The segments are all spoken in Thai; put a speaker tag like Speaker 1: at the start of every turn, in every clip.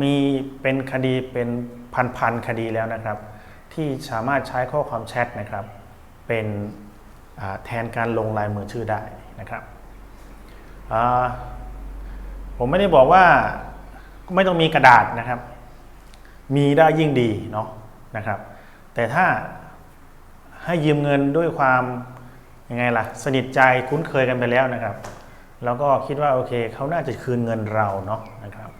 Speaker 1: มีเป็นคดีเป็นพันๆคดีแล้วนะครับ ที่สามารถใช้ข้อความแชทนะครับ เป็นแทนการลงลายมือชื่อได้นะครับผมไม่ได้บอกว่าไม่ต้องมีกระดาษนะครับ มีได้ยิ่งดีเนาะนะครับ แต่ถ้าให้ยืมเงินด้วยความยังไงล่ะ สนิทใจคุ้นเคยกันไปแล้วนะครับ แล้วก็คิดว่าโอเคเขาน่าจะคืนเงินเราเนาะนะครับ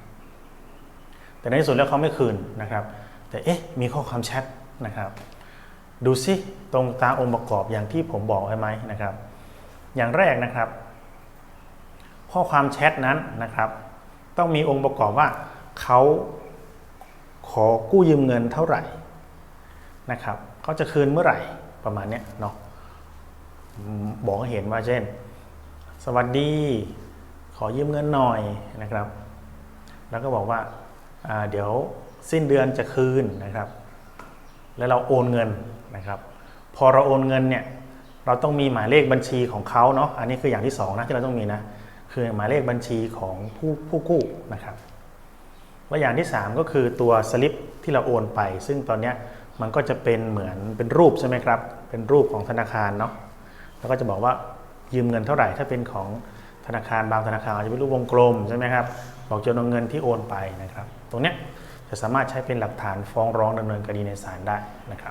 Speaker 1: แต่ในที่สุดแล้วเขาไม่คืนนะครับ แต่เอ๊ะมีข้อความแชทนะครับ ดูซิตรงตามองค์ประกอบอย่างที่ผมบอกไว้ไหมนะครับ อย่างแรกนะครับ ข้อความแชทนั้นนะครับ ต้องมีองค์ประกอบว่าเขาขอกู้ยืมเงินเท่าไหร่นะครับเขาจะคืนเมื่อไหร่ประมาณนี้เนาะบอกให้เห็นว่าเช่น สวัสดี ขอยืมเงินหน่อยนะครับ แล้วก็บอกว่า เดี๋ยวสิ้นเดือนจะคืนนะครับ แล้วเราโอนเงินนะครับ พอเราโอนเงินเนี่ยเราต้องมีหมายเลขบัญชีของเขาเนาะอันนี้คืออย่างที่สองนะที่เราต้องมีนะคือหมายเลขบัญชีของผู้ผู้กู้นะครับว่าอย่างที่ 3 ก็คือตัวสลิปที่เราโอนไป ซึ่งตอนนี้มันก็จะเป็นเหมือนเป็นรูปใช่ไหมครับ เป็นรูปของธนาคารเนาะแล้วก็จะบอกว่ายืมเงินเท่าไหร่ถ้าเป็นของธนาคารบางธนาคารอาจจะเป็นรูปวงกลมใช่ไหมครับ บอกจำนวนเงินที่โอนไปนะครับ ตรงนี้จะสามารถใช้เป็นหลักฐานฟ้องร้องดำเนินคดีในศาลได้นะครับ